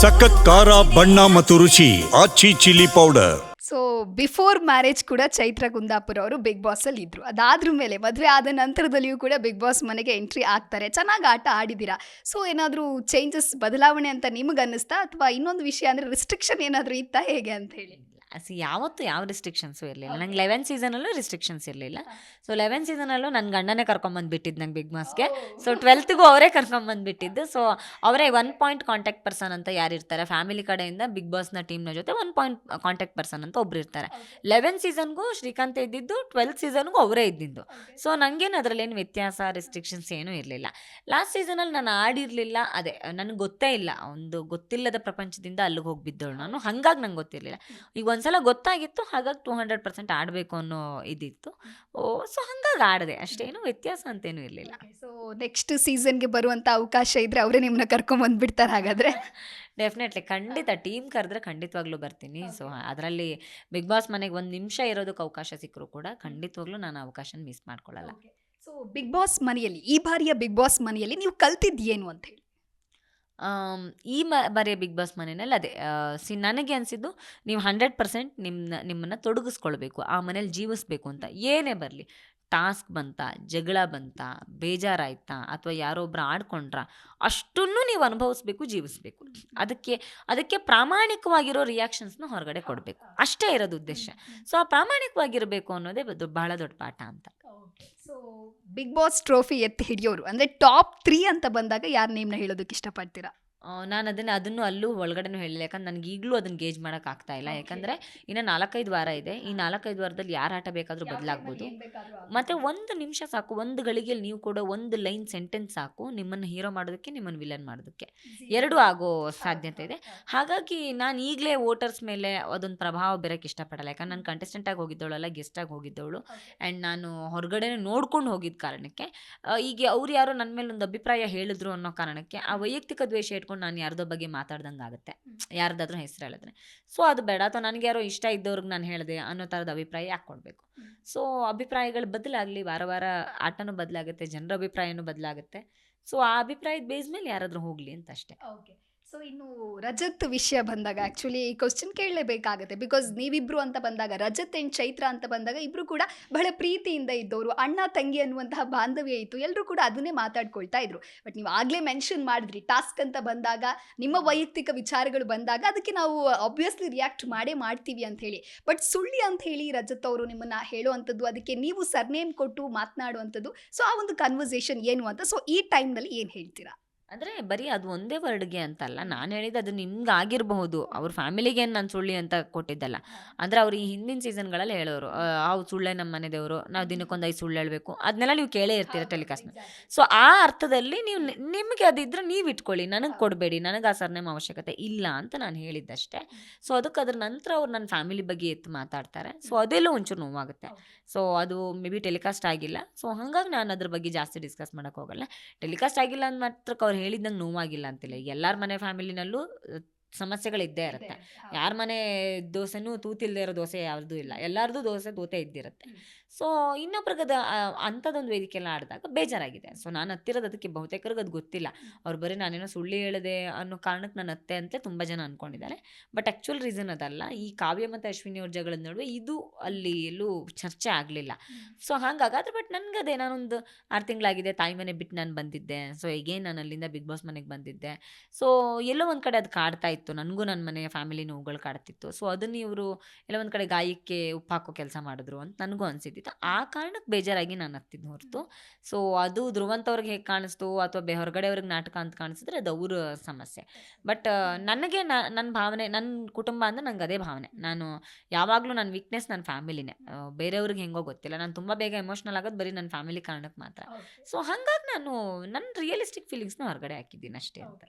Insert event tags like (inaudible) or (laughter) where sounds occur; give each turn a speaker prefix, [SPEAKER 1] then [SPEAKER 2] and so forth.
[SPEAKER 1] ಸಖತ್ ಖಾರ, ಬಣ್ಣ ಮತ್ತು ರುಚಿ Aachi chilli powder.
[SPEAKER 2] So before marriage ಕೂಡ ಚೈತ್ರ ಕುಂದಾಪುರ ಅವರು ಬಿಗ್ ಬಾಸ್ ಅಲ್ಲಿ ಇದ್ರು. ಅದಾದ್ರ ಮೇಲೆ ಮದುವೆ ಆದ ನಂತರದಲ್ಲಿಯೂ ಕೂಡ ಬಿಗ್ ಬಾಸ್ ಮನೆಗೆ ಎಂಟ್ರಿ ಆಗ್ತಾರೆ. ಚೆನ್ನಾಗಿ ಆಟ ಆಡಿದ್ದೀರಾ ಸೊ ಏನಾದರೂ ಚೇಂಜಸ್ ಬದಲಾವಣೆ ಅಂತ ನಿಮಗೆ ಅನ್ನಿಸ್ತಾ ಅಥವಾ ಇನ್ನೊಂದು ವಿಷಯ ಅಂದ್ರೆ ರಿಸ್ಟ್ರಿಕ್ಷನ್ ಏನಾದರೂ ಇತ್ತಾ? ಹೇಗೆ ಅಂತ ಹೇಳಿ.
[SPEAKER 3] ಸಿ ಯಾವತ್ತು ಯಾವ ರಿಸ್ಟ್ರಿಕ್ಷನ್ಸು ಇರಲಿಲ್ಲ. ನಂಗೆ ಲೆವೆನ್ ಸೀಸನಲ್ಲೂ ರಿಸ್ಟ್ರಿಕ್ಷನ್ಸ್ ಇರಲಿಲ್ಲ. ಸೊ ಲೆವೆನ್ ಸೀಸನಲ್ಲೂ ನನ್ನ ಗಂಡನೇ ಕರ್ಕೊಂಬಂದ್ಬಿಟ್ಟಿದ್ದು ನಂಗೆ ಬಿಗ್ ಬಾಸ್ಗೆ ಸೊ ಟ್ವೆಲ್ತ್ಗೂ ಅವರೇ ಕರ್ಕೊಂಬಂದ್ಬಿಟ್ಟಿದ್ದು ಸೊ ಅವರೇ ಒನ್ ಪಾಯಿಂಟ್ ಕಾಂಟ್ಯಾಕ್ಟ್ ಪರ್ಸನ್ ಅಂತ ಯಾರು ಇರ್ತಾರೆ? ಫ್ಯಾಮಿಲಿ ಕಡೆಯಿಂದ ಬಿಗ್ ಬಾಸ್ನ ಟೀಮ್ನ ಜೊತೆ ಒನ್ ಪಾಯಿಂಟ್ ಕಾಂಟ್ಯಾಕ್ಟ್ ಪರ್ಸನ್ ಅಂತ ಒಬ್ರು ಇರ್ತಾರೆ. ಲೆವೆನ್ ಸೀಸನ್ಗೂ ಶ್ರೀಕಾಂತ್ ಇದ್ದಿದ್ದು ಟ್ವೆಲ್ತ್ ಸೀಸನ್ಗೂ ಅವರೇ ಇದ್ದಿದ್ದು. ಸೊ ನನಗೇನು ಅದರಲ್ಲೇನು ವ್ಯತ್ಯಾಸ ರಿಸ್ಟ್ರಿಕ್ಷನ್ಸ್ ಏನೂ ಇರಲಿಲ್ಲ. ಲಾಸ್ಟ್ ಸೀಸನಲ್ಲಿ ನಾನು ಆಡಿರಲಿಲ್ಲ. ಅದೇ ನನಗೆ ಗೊತ್ತೇ ಇಲ್ಲ. ಒಂದು ಗೊತ್ತಿಲ್ಲದ ಪ್ರಪಂಚದಿಂದ ಅಲ್ಲಿಗೆ ಹೋಗಿಬಿದ್ದವಳು ನಾನು. ಹಾಗಾಗಿ ನಂಗೆ ಗೊತ್ತಿರಲಿಲ್ಲ. ಈಗ ಒಂದ್ಸಲ ಗೊತ್ತಾಗಿತ್ತು ಹಾಗಾಗಿ ಟೂ ಹಂಡ್ರೆಡ್ ಪರ್ಸೆಂಟ್ ಆಡಬೇಕು ಅನ್ನೋ ಇದಿತ್ತು. ಓ ಸೊ ಹಂಗಾಗಿ ಆಡಿದೆ. ಅಷ್ಟೇನು ವ್ಯತ್ಯಾಸ ಅಂತೇನು ಇರಲಿಲ್ಲ.
[SPEAKER 2] ಸೊ ನೆಕ್ಸ್ಟ್ ಸೀಸನ್ಗೆ ಬರುವಂತ ಅವಕಾಶ ಇದ್ರೆ ಅವರೇ ನಿಮ್ಮನ್ನ ಕರ್ಕೊಂಡ್ ಬಂದ್ಬಿಡ್ತಾರೆ ಹಾಗಾದ್ರೆ? (laughs)
[SPEAKER 3] ಡೆಫಿನೆಟ್ಲಿ ಖಂಡಿತ ಟೀಮ್ ಕರೆದ್ರೆ ಖಂಡಿತವಾಗ್ಲೂ ಬರ್ತೀನಿ. ಸೊ ಅದರಲ್ಲಿ ಬಿಗ್ ಬಾಸ್ ಮನೆಗೆ ಒಂದು ನಿಮಿಷ ಇರೋದಕ್ಕೆ ಅವಕಾಶ ಸಿಕ್ಕರೂ ಕೂಡ ಖಂಡಿತವಾಗ್ಲೂ ನಾನು ಅವಕಾಶನ ಮಿಸ್ ಮಾಡ್ಕೊಳ್ಳಲ್ಲ.
[SPEAKER 2] ಸೊ ಬಿಗ್ ಬಾಸ್ ಮನೆಯಲ್ಲಿ ಈ ಬಾರಿಯ ಬಿಗ್ ಬಾಸ್ ಮನೆಯಲ್ಲಿ ನೀವು ಕಲ್ತಿದ್ದು ಏನು ಅಂತ ಹೇಳಿ?
[SPEAKER 3] ಆಮ್, ಈ ಮ ಬರೆಯ ಬಿಗ್ ಬಾಸ್ ಮನೆಯಲ್ಲಿ ಅದೇ. ಸಿ ನನಗೆ ಅನಿಸಿದ್ದು ನೀವು ಹಂಡ್ರೆಡ್ ಪರ್ಸೆಂಟ್ ನಿಮ್ಮ ನಿಮ್ಮನ್ನು ತೊಡಗಿಸ್ಕೊಳ್ಬೇಕು ಆ ಮನೇಲಿ ಜೀವಿಸ್ಬೇಕು ಅಂತ. ಏನೇ ಬರಲಿ ಟಾಸ್ಕ್ ಬಂತ ಜಗಳ ಬಂತ ಬೇಜಾರಾಯ್ತಾ ಅಥವಾ ಯಾರೋ ಒಬ್ರು ಆಡ್ಕೊಂಡ್ರ ಅಷ್ಟನ್ನು ನೀವು ಅನುಭವಿಸ್ಬೇಕು ಜೀವಿಸ್ಬೇಕು. ಅದಕ್ಕೆ ಅದಕ್ಕೆ ಪ್ರಾಮಾಣಿಕವಾಗಿರೋ ರಿಯಾಕ್ಷನ್ಸ್ನ ಹೊರಗಡೆ ಕೊಡಬೇಕು. ಅಷ್ಟೇ ಇರೋದು ಉದ್ದೇಶ. ಸೊ ಆ ಪ್ರಾಮಾಣಿಕವಾಗಿರಬೇಕು ಅನ್ನೋದೇ ಬಹಳ ದೊಡ್ಡ ಪಾಠ ಅಂತ.
[SPEAKER 2] ಸೊ ಬಿಗ್ ಬಾಸ್ ಟ್ರೋಫಿ ಎತ್ತಿ ಹಿಡಿಯೋರು. ಅಂದರೆ ಟಾಪ್ ತ್ರೀ ಅಂತ ಬಂದಾಗ ಯಾರ ನೇಮ್ನ ಹೇಳೋದಕ್ಕೆ ಇಷ್ಟಪಡ್ತೀರಾ?
[SPEAKER 3] ನಾನು ಅದನ್ನು ಅದನ್ನು ಅಲ್ಲೂ ಒಳಗಡೆನೂ ಹೇಳಿಲ್ಲ. ಯಾಕಂದ್ರೆ ನನಗೆ ಈಗಲೂ ಅದನ್ನು ಗೇಜ್ ಮಾಡೋಕೆ ಆಗ್ತಾ ಇಲ್ಲ. ಯಾಕಂದರೆ ಇನ್ನು ನಾಲ್ಕೈದು ವಾರ ಇದೆ. ಈ ನಾಲ್ಕೈದು ವಾರದಲ್ಲಿ ಯಾರು ಆಟ ಬೇಕಾದರೂ ಬದಲಾಗ್ಬೋದು. ಮತ್ತು ಒಂದು ನಿಮಿಷ ಸಾಕು. ಒಂದು ಗಳಿಗೆಯಲ್ಲಿ ನೀವು ಕೂಡ ಒಂದು ಲೈನ್ ಸೆಂಟೆನ್ಸ್ ಸಾಕು. ನಿಮ್ಮನ್ನು ಹೀರೋ ಮಾಡೋದಕ್ಕೆ ನಿಮ್ಮನ್ನು ವಿಲನ್ ಮಾಡೋದಕ್ಕೆ. ಎರಡೂ ಆಗೋ ಸಾಧ್ಯತೆ ಇದೆ. ಹಾಗಾಗಿ ನಾನು ಈಗಲೇ ವೋಟರ್ಸ್ ಮೇಲೆ ಅದೊಂದು ಪ್ರಭಾವ ಬೀರೋಕ್ಕೆ ಇಷ್ಟಪಡಲ್ಲ. ಯಾಕಂದ್ರೆ ನಾನು ಕಂಟೆಸ್ಟೆಂಟಾಗಿ ಹೋಗಿದ್ದವಳಲ್ಲ ಗೆಸ್ಟಾಗಿ ಹೋಗಿದ್ದವಳು ಆ್ಯಂಡ್ ನಾನು ಹೊರಗಡೆ ನೋಡ್ಕೊಂಡು ಹೋಗಿದ್ದ ಕಾರಣಕ್ಕೆ ಈಗ ಅವ್ರು ಯಾರೋ ನನ್ನ ಮೇಲೆ ಒಂದು ಅಭಿಪ್ರಾಯ ಹೇಳಿದ್ರು ಅನ್ನೋ ಕಾರಣಕ್ಕೆ ಆ ವೈಯಕ್ತಿಕ ದ್ವೇಷ ಇಟ್ಕೊಂಡು ನಾನು ಯಾರ್ದೋ ಬಗ್ಗೆ ಮಾತಾಡ್ದಂಗೆ ಆಗುತ್ತೆ. ಯಾರ್ದಾದ್ರೂ ಹೆಸರು ಹೇಳಿದ್ರೆ. ಸೊ ಅದು ಬೇಡ. ಅಥವಾ ನನಗೆ ಯಾರೋ ಇಷ್ಟ ಇದ್ದವ್ರಿಗೆ ನಾನು ಹೇಳಿದೆ ಅನ್ನೋ ಥರದ ಅಭಿಪ್ರಾಯ ಯಾಕೆ ಕೊಡಬೇಕು? ಸೊ ಅಭಿಪ್ರಾಯಗಳು ಬದಲಾಗಲಿ ವಾರ ವಾರ ಆಟನೂ ಬದಲಾಗುತ್ತೆ ಜನರ ಅಭಿಪ್ರಾಯನೂ ಬದಲಾಗುತ್ತೆ. ಸೊ ಆ ಅಭಿಪ್ರಾಯದ ಬೇಸ್ ಮೇಲೆ ಯಾರಾದರೂ ಹೋಗಲಿ ಅಂತ ಅಷ್ಟೇ
[SPEAKER 2] ಓಕೆ. ಸೊ ಇನ್ನು ರಜತ್ ವಿಷಯ ಬಂದಾಗ ಆ್ಯಕ್ಚುಲಿ ಈ ಕ್ವಶನ್ ಕೇಳಲೇಬೇಕಾಗುತ್ತೆ. ಬಿಕಾಸ್ ನೀವಿಬ್ರು ಅಂತ ಬಂದಾಗ, ರಜತ್ ಆ್ಯಂಡ್ ಚೈತ್ರ ಅಂತ ಬಂದಾಗ ಇಬ್ರು ಕೂಡ ಬಹಳ ಪ್ರೀತಿಯಿಂದ ಇದ್ದವರು ಅಣ್ಣ, ತಂಗಿ ಅನ್ನುವಂತಹ ಬಾಂಧವ್ಯ ಇತ್ತು. ಎಲ್ಲರೂ ಕೂಡ ಅದನ್ನೇ ಮಾತಾಡ್ಕೊಳ್ತಾ ಇದ್ರು. ಬಟ್ ನೀವು ಆಗಲೇ ಮೆನ್ಷನ್ ಮಾಡಿದ್ರಿ. ಟಾಸ್ಕ್ ಅಂತ ಬಂದಾಗ, ನಿಮ್ಮ ವೈಯಕ್ತಿಕ ವಿಚಾರಗಳು ಬಂದಾಗ ಅದಕ್ಕೆ ನಾವು ಆಬ್ವಿಯಸ್ಲಿ ರಿಯಾಕ್ಟ್ ಮಾಡೇ ಮಾಡ್ತೀವಿ ಅಂತ ಹೇಳಿ. ಬಟ್ ಸುಳ್ಳಿ ಅಂತ ಹೇಳಿ ರಜತ್ ಅವರು ನಿಮ್ಮನ್ನ ಹೇಳುವಂಥದ್ದು, ಅದಕ್ಕೆ ನೀವು ಸರ್ನೇಮ್ ಕೊಟ್ಟು ಮಾತನಾಡುವಂಥದ್ದು. ಸೊ ಆ ಒಂದು ಕನ್ವರ್ಸೇಷನ್ ಏನು ಅಂತ. ಸೊ ಈ ಟೈಮ್ನಲ್ಲಿ ಏನು ಹೇಳ್ತೀರಾ?
[SPEAKER 3] ಅಂದರೆ ಬರೀ ಅದು ಒಂದೇ ವರ್ಡ್ಗೆ ಅಂತಲ್ಲ ನಾನು ಹೇಳಿದ್ದು ಅದು ನಿಮ್ಗೆ ಆಗಿರಬಹುದು. ಅವ್ರ ಫ್ಯಾಮಿಲಿಗೆ ಏನು ನಾನು ಸುಳ್ಳಿ ಅಂತ ಕೊಟ್ಟಿದ್ದಲ್ಲ. ಅಂದರೆ ಅವ್ರು ಈ ಹಿಂದಿನ ಸೀಸನ್ಗಳಲ್ಲಿ ಹೇಳೋರು ಆ, ಅವು ಸುಳ್ಳೆ ನಮ್ಮ ಮನೆ ದೇವರು ನಾವು ದಿನಕ್ಕೊಂದು ಐದು ಸುಳ್ಳು ಹೇಳಬೇಕು. ಅದನ್ನೆಲ್ಲ ನೀವು ಕೇಳೇ ಇರ್ತೀರ ಟೆಲಿಕಾಸ್ಟ್ನ ಸೊ ಆ ಅರ್ಥದಲ್ಲಿ ನೀವು ನಿಮಗೆ ಅದಿದ್ರೆ ನೀವು ಇಟ್ಕೊಳ್ಳಿ ನನಗೆ ಕೊಡಬೇಡಿ ನನಗೆ ಆ ಸರ್ನೇಮ್ ಅವಶ್ಯಕತೆ ಇಲ್ಲ ಅಂತ ನಾನು ಹೇಳಿದ್ದಷ್ಟೇ. ಸೊ ಅದಕ್ಕೆ ಅದ್ರ ನಂತರ ಅವ್ರು ನನ್ನ ಫ್ಯಾಮಿಲಿ ಬಗ್ಗೆ ಎತ್ತು ಮಾತಾಡ್ತಾರೆ. ಸೊ ಅದೆಲ್ಲ ಒಂಚೂರು ನೋವಾಗುತ್ತೆ. ಸೊ ಅದು ಮೇ ಬಿ ಟೆಲಿಕಾಸ್ಟ್ ಆಗಿಲ್ಲ. ಸೊ ಹಾಗಾಗಿ ನಾನು ಅದ್ರ ಬಗ್ಗೆ ಜಾಸ್ತಿ ಡಿಸ್ಕಸ್ ಮಾಡೋಕ್ಕೆ ಹೋಗಲ್ಲ. ಟೆಲಿಕಾಸ್ಟ್ ಆಗಿಲ್ಲ ಅಂದ ಮಾತ್ರಕ್ಕೆ ಅವ್ರು ಹೇಳಿದಂಗೆ ನೋವಾಗಿಲ್ಲ ಅಂತಿಲ್ಲ. ಎಲ್ಲರ ಮನೆ ಫ್ಯಾಮಿಲಿನಲ್ಲೂ ಅಹ್, ಸಮಸ್ಯೆಗಳಿದ್ದೇ ಇರುತ್ತೆ. ಯಾರ ಮನೆ ದೋಸೆನೂ ತೂತಿಲ್ದೇ ಇರೋ ದೋಸೆ ಯಾರ್ದು ಇಲ್ಲ. ಎಲ್ಲರದು ದೋಸೆ ತೂತೆ ಇದ್ದಿರುತ್ತೆ. ಸೊ ಇನ್ನೊಬ್ರಿಗೆ ಅದು ಅಂಥದ್ದೊಂದು ವೇದಿಕೆಲ್ಲ ಆಡಿದಾಗ ಬೇಜಾರಾಗಿದೆ. ಸೊ ನಾನು ಹತ್ತಿರದ ಅದಕ್ಕೆ ಬಹುತೇಕರಿಗೆ ಅದು ಗೊತ್ತಿಲ್ಲ. ಅವ್ರು ಬರೀ ನಾನೇನೋ ಸುಳ್ಳು ಹೇಳಿದೆ ಅನ್ನೋ ಕಾರಣಕ್ಕೆ ನಾನು ಅತ್ತೆ ಅಂತ ತುಂಬ ಜನ ಅಂದ್ಕೊಂಡಿದ್ದಾರೆ ಬಟ್ ಆ್ಯಕ್ಚುಲ್ ರೀಸನ್ ಅದಲ್ಲ. ಈ ಕಾವ್ಯ ಮತ್ತು ಅಶ್ವಿನಿ ಅವ್ರ ಜಗಳದ ನಡುವೆ ಇದು ಅಲ್ಲಿ ಎಲ್ಲೂ ಚರ್ಚೆ ಆಗಲಿಲ್ಲ. ಸೊ ಹಾಗಾಗಾದ್ರೆ ಬಟ್ ನನಗದೇ ನಾನೊಂದು ಆರು ತಿಂಗಳಾಗಿದೆ ತಾಯಿ ಮನೆ ಬಿಟ್ಟು ನಾನು ಬಂದಿದ್ದೆ. ಸೊ ಈಗೇನು ನಾನು ಅಲ್ಲಿಂದ ಬಿಗ್ ಬಾಸ್ ಮನೆಗೆ ಬಂದಿದ್ದೆ. ಸೊ ಎಲ್ಲೋ ಒಂದು ಕಡೆ ಅದು ಕಾಡ್ತಾ ಇತ್ತು. ನನಗೂ ನನ್ನ ಮನೆಯ ಫ್ಯಾಮಿಲಿ ನೋವುಗಳು ಕಾಡ್ತಿತ್ತು. ಸೊ ಅದನ್ನು ಇವರು ಎಲ್ಲ ಒಂದು ಕಡೆ ಗಾಯಕ್ಕೆ ಉಪ್ಪು ಹಾಕೋ ಕೆಲಸ ಮಾಡಿದ್ರು ಅಂತ ನನಗೂ ಅನಿಸಿದ್ದಿತ್ತು. ಆ ಕಾರಣಕ್ಕೆ ಬೇಜಾರಾಗಿ ನಾನು ಹತ್ತಿದ್ದು ಹೊರತು. ಸೊ ಅದು ಧ್ರುವಂತವ್ರಿಗೆ ಹೇಗೆ ಕಾಣಿಸ್ತು ಅಥವಾ ಬೆ ಹೊರಗಡೆಯವ್ರಿಗೆ ನಾಟಕ ಅಂತ ಕಾಣಿಸಿದ್ರೆ ಅದು ಅವ್ರ ಸಮಸ್ಯೆ. ಬಟ್ ನನಗೆ ನನ್ನ ಭಾವನೆ ನನ್ನ ಕುಟುಂಬ ಅಂದರೆ ನಂಗೆ ಅದೇ ಭಾವನೆ. ನಾನು ಯಾವಾಗಲೂ ನನ್ನ ವೀಕ್ನೆಸ್ ನನ್ನ ಫ್ಯಾಮಿಲಿನೇ. ಬೇರೆಯವ್ರಿಗೆ ಹೆಂಗೋ ಗೊತ್ತಿಲ್ಲ. ನಾನು ತುಂಬ ಬೇಗ ಎಮೋಷ್ನಲ್ ಆಗೋದು ಬರೀ ನನ್ನ ಫ್ಯಾಮಿಲಿ ಕಾರಣಕ್ಕೆ ಮಾತ್ರ. ಸೊ ಹಾಗಾಗಿ ನಾನು ನನ್ನ ರಿಯಲಿಸ್ಟಿಕ್ ಫೀಲಿಂಗ್ಸ್ನ ಹೊರಗಡೆ ಹಾಕಿದ್ದೀನಿ ಅಷ್ಟೇ ಅಂತ.